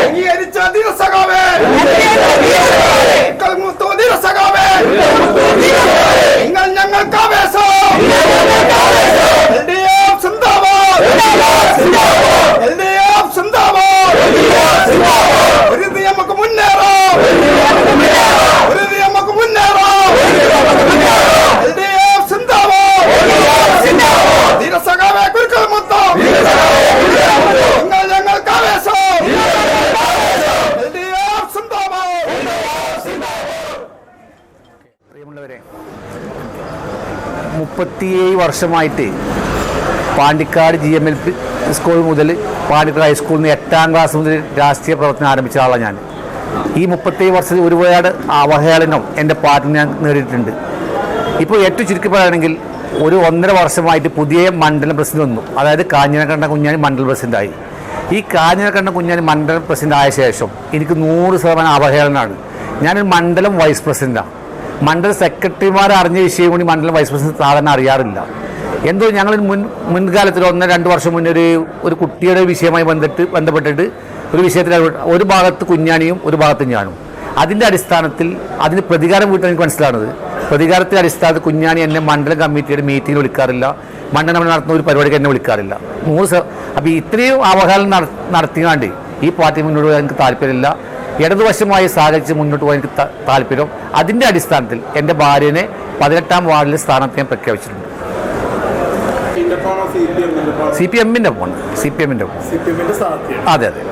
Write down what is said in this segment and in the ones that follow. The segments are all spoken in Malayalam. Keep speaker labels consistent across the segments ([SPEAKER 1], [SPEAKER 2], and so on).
[SPEAKER 1] അംഗീകരിച്ച ദിവസകാവേ മുത്തു ദിവസകാവേ നിങ്ങൾ ഞങ്ങൾക്ക് ആവേശം എൽ ഡി എഫ് സിന്ദാബാദ് എൽ ഡി എഫ് സിന്ദാബാദ് ഒരു ഇത് നമുക്ക് മുന്നേറാം ഒരു ഇത് നമുക്ക് മുന്നേറാം എൽ ഡി എഫ് സിന്ദാബാദ് ധീരസഖാവേ കുരുക്കൾ മൊത്തം നിങ്ങൾ ഞങ്ങൾക്ക് ആവേശം എൽ ഡി എഫ് സിന്ദാബാദ്
[SPEAKER 2] പ്രിയമുള്ളവരെ മുപ്പത്തിയേഴ് വർഷമായിട്ട് Pandikkad G M L P school മുതൽ പാണ്ടിക്കാട് ഹൈസ്കൂളിൽ നിന്ന് എട്ടാം ക്ലാസ് മുതൽ രാഷ്ട്രീയ പ്രവർത്തനം ആരംഭിച്ച ആളാണ് ഞാൻ. ഈ മുപ്പത്തേഴ് വർഷത്തിൽ ഒരുപാട് അവഹേളനം എന്റെ പാർട്ടി ഞാൻ നേടിയിട്ടുണ്ട്. ഇപ്പോൾ ഏറ്റവും ചുരുക്കി പറയുകയാണെങ്കിൽ ഒരു ഒന്നര വർഷമായിട്ട് പുതിയ മണ്ഡലം പ്രസിഡന്റ് വന്നു. അതായത് കാഞ്ഞിരക്കണ്ട കുഞ്ഞാണി മണ്ഡലം പ്രസിഡന്റായി. ഈ കാഞ്ഞിരക്കണ്ട കുഞ്ഞാണി മണ്ഡലം പ്രസിഡന്റ് ആയ ശേഷം എനിക്ക് നൂറ് ശതമാനം അവഹേളനമാണ്. ഞാനൊരു മണ്ഡലം വൈസ് പ്രസിഡന്റാണ്. മണ്ഡലം സെക്രട്ടറിമാർ അറിഞ്ഞ വിഷയം കൂടി മണ്ഡലം വൈസ് പ്രസിഡന്റ് സാധാരണ അറിയാറില്ല. എന്തോ ഞങ്ങൾ മുൻ മുൻകാലത്തിൽ ഒന്ന് രണ്ട് വർഷം മുന്നേ ഒരു ഒരു കുട്ടിയുടെ വിഷയമായി ബന്ധിട്ട് ബന്ധപ്പെട്ടിട്ട് ഒരു വിഷയത്തിൽ ഒരു ഭാഗത്ത് കുഞ്ഞാണിയും ഒരു ഭാഗത്ത് ഞാനും. അതിന്റെ അടിസ്ഥാനത്തിൽ അതിന് പ്രതികാരം വീട്ടാൻ എനിക്ക് മനസ്സിലാണത്. പ്രതികാരത്തിന്റെ അടിസ്ഥാനത്തിൽ കുഞ്ഞാണി എന്നെ മണ്ഡലം കമ്മിറ്റിയുടെ മീറ്റിംഗ് വിളിക്കാറില്ല. മണ്ഡലം നടത്തുന്ന ഒരു പരിപാടിക്ക് എന്നെ വിളിക്കാറില്ല. മൂന്ന് അപ്പോൾ ഇത്രയും അവഹേളനം നട- നടത്തിയാണ്ട് ഈ പാർട്ടി മുന്നോട്ട് എനിക്ക് താല്പര്യമില്ല. ഇടതുവശമായി സഹകരിച്ച് മുന്നോട്ട് പോകാൻ എനിക്ക് താല്പര്യം. അതിന്റെ അടിസ്ഥാനത്തിൽ എന്റെ ഭാര്യനെ പതിനെട്ടാം വാർഡിൽ സ്ഥാനത്ത് ഞാൻ പ്രഖ്യാപിച്ചിട്ടുണ്ട്. സി പി എമ്മിന്റെ ഫോൺ. സി പി എമ്മിന്റെ അതെ അതെ.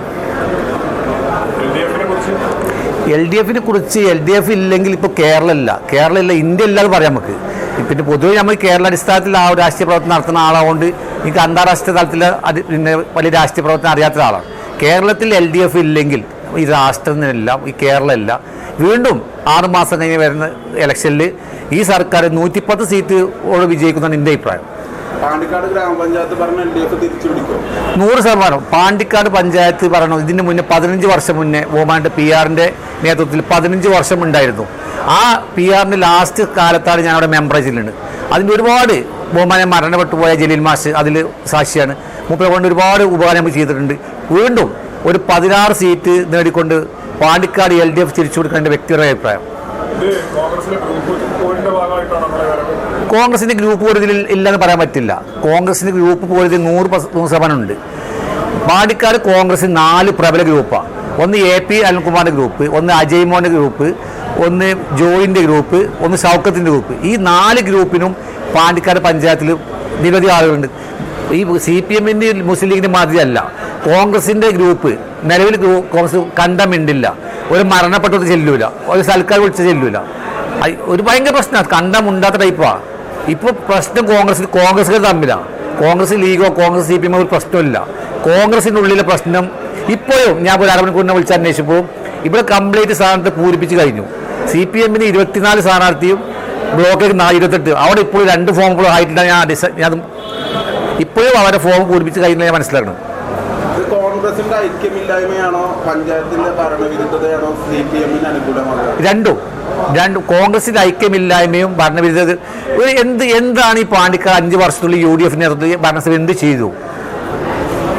[SPEAKER 2] എൽ ഡി എഫിനെ കുറിച്ച്? എൽ ഡി എഫ് ഇല്ലെങ്കിൽ ഇപ്പോൾ കേരളമില്ല. കേരളമില്ല കേരളം ഇന്ത്യ ഇല്ലാതെ പറയാം നമുക്ക്. പിന്നെ പൊതുവെ നമ്മൾ കേരള അടിസ്ഥാനത്തിൽ ആ ഒരു രാഷ്ട്രീയ പ്രവർത്തനം നടത്തുന്ന ആളാകൊണ്ട് എനിക്ക് അന്താരാഷ്ട്ര തലത്തിൽ വലിയ രാഷ്ട്രീയ പ്രവർത്തനം അറിയാത്ത ആളാണ് കേരളത്തിൽ എൽ ഡി എഫ് ഇല്ലെങ്കിൽ ഈ രാഷ്ട്രത്തിനില്ല ഈ കേരളമല്ല. വീണ്ടും ആറുമാസം കഴിഞ്ഞ് വരുന്ന ഇലക്ഷനിൽ ഈ സർക്കാർ നൂറ്റിപ്പത്ത് സീറ്റോട് വിജയിക്കുന്നതാണ് എന്റെ അഭിപ്രായം.
[SPEAKER 3] പാണ്ടിക്കാട് ഗ്രാമപഞ്ചായത്ത് പറഞ്ഞ എൽ ഡി എഫ് തിരിച്ചു പിടിക്കും.
[SPEAKER 2] നൂറ് ശതമാനം. പാണ്ടിക്കാട് പഞ്ചായത്ത് പറഞ്ഞു ഇതിന് മുന്നേ പതിനഞ്ച് വർഷം മുന്നേ ഓമാന്റെ പി ആറിന്റെ നേതൃത്വത്തിൽ പതിനഞ്ച് വർഷം ഉണ്ടായിരുന്നു. ആ പി ആറിന്റെ ലാസ്റ്റ് കാലത്താണ് ഞാൻ അവിടെ മെമ്പറേജിലുണ്ട് അതിന്റെ ഒരുപാട് ബഹുമാനം മരണപ്പെട്ടു പോയ ജലീൽ മാഷ് അതിൽ സാക്ഷിയാണ്. മൂപ്പരെ കൊണ്ട് ഒരുപാട് ഉപകാരം ചെയ്തിട്ടുണ്ട്. വീണ്ടും ഒരു പതിനാറ് സീറ്റ് നേടിക്കൊണ്ട് പാണ്ടിക്കാട് എൽ ഡി എഫ് തിരിച്ചു കൊടുക്കാൻ എന്റെ വ്യക്തിപരമായ അഭിപ്രായം കോൺഗ്രസിന്റെ ഗ്രൂപ്പ് പോലതിൽ ഇല്ലെന്ന് പറയാൻ പറ്റില്ല. കോൺഗ്രസിന്റെ ഗ്രൂപ്പ് പോലതിൽ നൂറ് നൂറ് ശതമാനം ഉണ്ട്. പാണ്ടിക്കാട് കോൺഗ്രസ് നാല് പ്രബല ഗ്രൂപ്പാണ് ഒന്ന് എ പി അനിൽകുമാറിന്റെ ഗ്രൂപ്പ് ഒന്ന് അജയ് മോന്റെ ഗ്രൂപ്പ് ഒന്ന് ജോയിന്റെ ഗ്രൂപ്പ് ഒന്ന് ഷൗക്കത്തിന്റെ ഗ്രൂപ്പ്. ഈ നാല് ഗ്രൂപ്പിനും പാണ്ടിക്കാട് പഞ്ചായത്തിൽ നിരവധി ആളുകളുണ്ട്. ഈ സി പി എമ്മിന്റെ മുസ്ലിം ലീഗിന്റെ മാതിരിയല്ല. കോൺഗ്രസിന്റെ ഗ്രൂപ്പ് നിലവിൽ കോൺഗ്രസ് കോൺഗ്രസ് കണ്ടമിണ്ടില്ല ഒരു മരണപ്പെട്ടത് ചെല്ലൂല. ഒരു സൽക്കാർ വിളിച്ച് ചെല്ലൂല. ഒരു ഭയങ്കര പ്രശ്നമാണ് കണ്ടമുണ്ടാത്ത ടൈപ്പാണ് ഇപ്പോൾ പ്രശ്നം കോൺഗ്രസിൽ കോൺഗ്രസ്സുകാർ തമ്മിലാണ് കോൺഗ്രസ് ലീഗോ കോൺഗ്രസ് സി പി എമ്മോ ഒരു പ്രശ്നമില്ല. ഉള്ളിലെ പ്രശ്നം ഇപ്പോഴും ഞാൻ ഒരു അരമണിക്കൂറിനെ വിളിച്ച് അന്വേഷിച്ചപ്പോൾ ഇവിടെ കംപ്ലീറ്റ് സ്ഥാനാർത്ഥി പൂരിപ്പിച്ച് കഴിഞ്ഞു. സി പി എമ്മിന് ഇരുപത്തിനാല് സ്ഥാനാർത്ഥിയും ബ്ലോക്കിൽ നാ- ഇരുപത്തെട്ട്. അവിടെ ഇപ്പോൾ രണ്ട് ഫോമുകളും ആയിട്ടില്ല ഞാൻ ഞാൻ ഇപ്പോഴും അവരുടെ ഫോം പൂരിപ്പിച്ച് കഴിഞ്ഞാൽ ഞാൻ മനസ്സിലാക്കണം.
[SPEAKER 3] കോൺഗ്രസിന്റെ ഐക്യമില്ലായ്മയാണോ? പഞ്ചായത്തിന്റെ ഭരണവിരുദ്ധതയാണോ? സി പി എമ്മിന് അനുകൂലമാകുക
[SPEAKER 2] രണ്ടും. രണ്ടും. കോൺഗ്രസിന്റെ ഐക്യമില്ലായ്മയും ഭരണവിരുദ്ധ ഒരു എന്ത് എന്താണ് ഈ പാണ്ഡിക്ക അഞ്ച് വർഷത്തുള്ളിൽ യു ഡി എഫ് നേതൃത്വത്തിൽ ഭരണസഭ എന്ത് ചെയ്തു?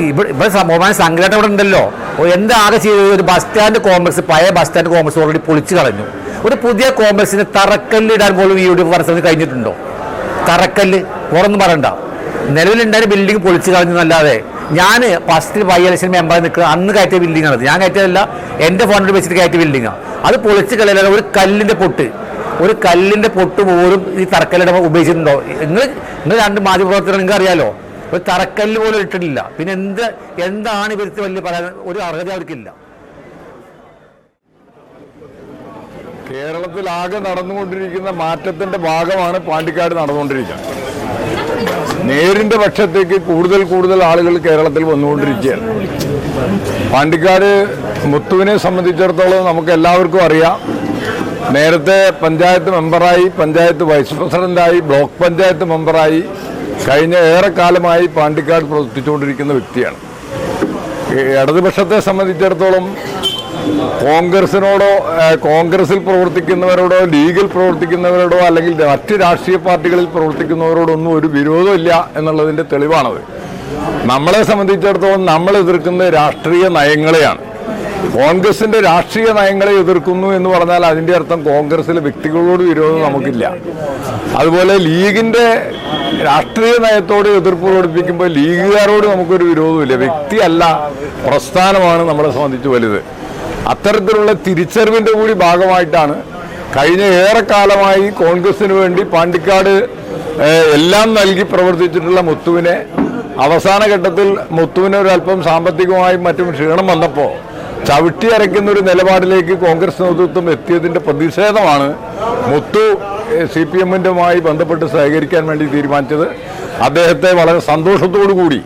[SPEAKER 2] ഇവിടെ ഇവിടെ സംഭവമായ സംഘടന ഇവിടെ ഉണ്ടല്ലോ. എന്താകെ ചെയ്തത്? ഒരു ബസ് സ്റ്റാൻഡ് കോൺഗ്രസ് പഴയ ബസ് സ്റ്റാൻഡ് കോൺഗ്രസ് ഓൾറെഡി പൊളിച്ചു കളഞ്ഞു. ഒരു പുതിയ കോൺഗ്രസിന് തറക്കല്ലിടാൻ പോലും യു ഡി എഫ് ഭരണസഭ കഴിഞ്ഞിട്ടുണ്ടോ? തറക്കല്ല്. പുറന്ന് പറയണ്ട. നിലവിലുണ്ടായ ബിൽഡിംഗ് പൊളിച്ചു കളഞ്ഞെന്നല്ലാതെ ഞാൻ ഫസ്റ്റ് ബൈ ഇലക്ഷൻ മെമ്പർ നിൽക്കുക അന്ന് കയറ്റിയ ബിൽഡിംഗ് ആണ് ഞാൻ കയറ്റിയതല്ല എന്റെ ഫോണിൽ വെച്ചിട്ട് കയറ്റിയ ബിൽഡിംഗാണ് അത് പൊളിച്ച് കളയല ഒരു കല്ലിന്റെ പൊട്ട്. ഒരു കല്ലിന്റെ പൊട്ട് പോലും ഈ തറക്കല്ലിട ഉപയോഗിച്ചിട്ടുണ്ടോ? നിങ്ങൾ നിങ്ങൾ രണ്ട് മാധ്യമപ്രവർത്തകർ നിങ്ങൾക്ക് അറിയാലോ? ഒരു തറക്കല്ല് പോലും ഇട്ടിട്ടില്ല. പിന്നെ എന്ത് എന്താണ് ഇവർക്ക് വലിയ പറയാൻ ഒരു അർഹത അവർക്കില്ല.
[SPEAKER 4] കേരളത്തിലാകെ നടന്നുകൊണ്ടിരിക്കുന്ന മാറ്റത്തിന്റെ ഭാഗമാണ് പാണ്ടിക്കാട് നടന്നുകൊണ്ടിരിക്കുന്നത്. നേരിന്റെ പക്ഷത്തേക്ക് കൂടുതൽ കൂടുതൽ ആളുകൾ കേരളത്തിൽ വന്നുകൊണ്ടിരിക്കുകയാണ്. പാണ്ടിക്കാട് മുത്തുവിനെ സംബന്ധിച്ചിടത്തോളം നമുക്ക് എല്ലാവർക്കും അറിയാം. നേരത്തെ പഞ്ചായത്ത് മെമ്പറായി പഞ്ചായത്ത് വൈസ് പ്രസിഡന്റായി ബ്ലോക്ക് പഞ്ചായത്ത് മെമ്പറായി കഴിഞ്ഞ ഏറെക്കാലമായി പാണ്ടിക്കാട് പ്രവർത്തിച്ചുകൊണ്ടിരിക്കുന്ന വ്യക്തിയാണ്. ഇടതുപക്ഷത്തെ സംബന്ധിച്ചിടത്തോളം
[SPEAKER 5] കോൺഗ്രസിനോടോ കോൺഗ്രസിൽ പ്രവർത്തിക്കുന്നവരോടോ ലീഗിൽ പ്രവർത്തിക്കുന്നവരോടോ അല്ലെങ്കിൽ മറ്റ് രാഷ്ട്രീയ പാർട്ടികളിൽ പ്രവർത്തിക്കുന്നവരോടോ ഒന്നും ഒരു വിരോധമില്ല എന്നുള്ളതിന്റെ തെളിവാണത്. നമ്മളെ സംബന്ധിച്ചിടത്തോളം നമ്മൾ എതിർക്കുന്നത് രാഷ്ട്രീയ നയങ്ങളെയാണ്. കോൺഗ്രസിന്റെ രാഷ്ട്രീയ നയങ്ങളെ എതിർക്കുന്നു എന്ന് പറഞ്ഞാൽ അതിന്റെ അർത്ഥം കോൺഗ്രസിലെ വ്യക്തികളോട് വിരോധം നമുക്കില്ല. അതുപോലെ ലീഗിന്റെ രാഷ്ട്രീയ നയത്തോട് എതിർപ്പ് പ്രകടിപ്പിക്കുമ്പോൾ ലീഗുകാരോട് നമുക്കൊരു വിരോധമില്ല. വ്യക്തിയല്ല പ്രസ്ഥാനമാണ് നമ്മളെ സംബന്ധിച്ച് വലുത്. അത്തരത്തിലുള്ള തിരിച്ചറിവിന്റെ കൂടി ഭാഗമായിട്ടാണ് കഴിഞ്ഞ ഏറെക്കാലമായി കോൺഗ്രസിന് വേണ്ടി പാണ്ടിക്കാട് എല്ലാം നൽകി പ്രവർത്തിച്ചിട്ടുള്ള മുത്തുവിനെ അവസാന ഘട്ടത്തിൽ മുത്തുവിന് ഒരല്പം സാമ്പത്തികമായും മറ്റും ക്ഷീണം വന്നപ്പോൾ ചവിട്ടി അരയ്ക്കുന്ന ഒരു നിലപാടിലേക്ക് കോൺഗ്രസ് നേതൃത്വം എത്തിയതിന്റെ പ്രതിഷേധമാണ് മുത്തു സി പി എമ്മിന്റെമായി ബന്ധപ്പെട്ട് സഹകരിക്കാൻ വേണ്ടി തീരുമാനിച്ചത്. അദ്ദേഹത്തെ വളരെ സന്തോഷത്തോടു കൂടി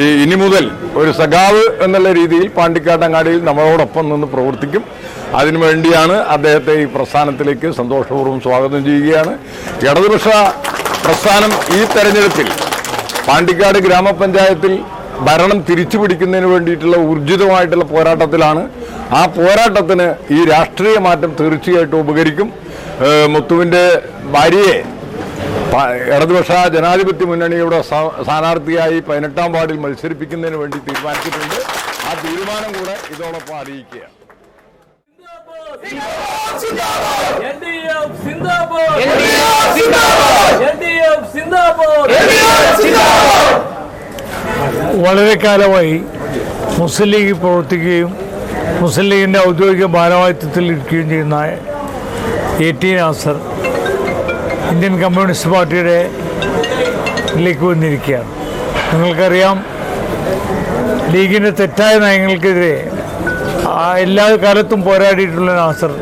[SPEAKER 5] ഈ ഇനി മുതൽ ഒരു സഖാവ് എന്നുള്ള രീതിയിൽ പാണ്ടിക്കാട്ടങ്ങാടിയിൽ നമ്മളോടൊപ്പം നിന്ന് പ്രവർത്തിക്കും. അതിനുവേണ്ടിയാണ് അദ്ദേഹത്തെ ഈ പ്രസ്ഥാനത്തിലേക്ക് സന്തോഷപൂർവം സ്വാഗതം ചെയ്യുകയാണ്. ഇടതുപക്ഷ പ്രസ്ഥാനം ഈ തെരഞ്ഞെടുപ്പിൽ പാണ്ടിക്കാട് ഗ്രാമപഞ്ചായത്തിൽ ഭരണം തിരിച്ചു പിടിക്കുന്നതിന് വേണ്ടിയിട്ടുള്ള ഊർജിതമായിട്ടുള്ള പോരാട്ടത്തിലാണ്. ആ പോരാട്ടത്തിന് ഈ രാഷ്ട്രീയ മാറ്റം തീർച്ചയായിട്ടും ഉപകരിക്കും. മുത്തുവിന്റെ ഭാര്യയെ ഇടതുപക്ഷ ജനാധിപത്യ മുന്നണിയുടെ സ്ഥാനാർത്ഥിയായി പതിനെട്ടാം വാർഡിൽ മത്സരിപ്പിക്കുന്നതിന് വേണ്ടി തീരുമാനിച്ചിട്ടുണ്ട്. ആ തീരുമാനം കൂടെ ഇതോടൊപ്പം
[SPEAKER 6] അറിയിക്കുക
[SPEAKER 7] വളരെ കാലമായി മുസ്ലിം ലീഗ് പ്രവർത്തിക്കുകയും മുസ്ലിം ലീഗിന്റെ ഔദ്യോഗിക ഭാരവാഹിത്വത്തിൽ ഇരിക്കുകയും ചെയ്യുന്ന A T Nasar Indian communist പാർട്ടിയുടെ ലേക്ക് വന്നിരിക്കുകയാണ്. നിങ്ങൾക്കറിയാം ലീഗിന്റെ തെറ്റായ നയങ്ങൾക്കെതിരെ എല്ലാ കാലത്തും പോരാടിയിട്ടുള്ള നാസർ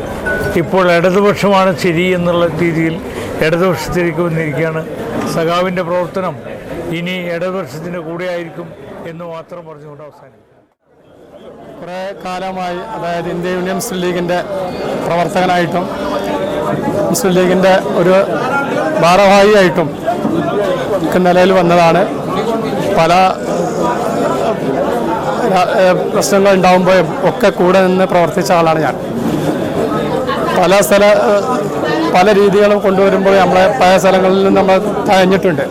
[SPEAKER 7] ഇപ്പോൾ ഇടതുപക്ഷമാണ് ശരി എന്നുള്ള രീതിയിൽ ഇടതുപക്ഷത്തിലേക്ക് വന്നിരിക്കുകയാണ്. സഖാവിന്റെ പ്രവർത്തനം ഇനി ഇടതുപക്ഷത്തിന്റെ കൂടെ ആയിരിക്കും എന്ന് മാത്രം പറഞ്ഞുകൊണ്ട് അവസാനിക്കും
[SPEAKER 8] കുറേ കാലമായി അതായത് ഇന്ത്യ യൂണിയൻ മുസ്ലിം ലീഗിന്റെ പ്രവർത്തകനായിട്ടും മുസ്ലിം ലീഗിന്റെ ഒരു ഭാരവാഹിയായിട്ടും നിലയിൽ വന്നതാണ്. പല പ്രശ്നങ്ങൾ ഉണ്ടാകുമ്പോൾ ഒക്കെ കൂടെ നിന്ന് പ്രവർത്തിച്ച ആളാണ് ഞാൻ. പല സ്ഥല പല രീതികളും കൊണ്ടുവരുമ്പോൾ നമ്മളെ പല സ്ഥലങ്ങളിൽ നിന്ന് നമ്മൾ തഴഞ്ഞിട്ടുണ്ട്.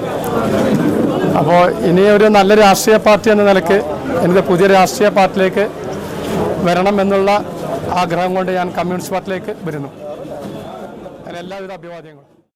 [SPEAKER 8] അപ്പോൾ ഇനി ഒരു നല്ല രാഷ്ട്രീയ പാർട്ടി എന്ന നിലയ്ക്ക് എനിക്ക് പുതിയ രാഷ്ട്രീയ പാർട്ടിയിലേക്ക് വരണം എന്നുള്ള ആഗ്രഹം കൊണ്ട് ഞാൻ കമ്മ്യൂണിസ്റ്റ് പാർട്ടിയിലേക്ക് വരുന്നു. എല്ലാവിധ അഭിവാദ്യങ്ങളും.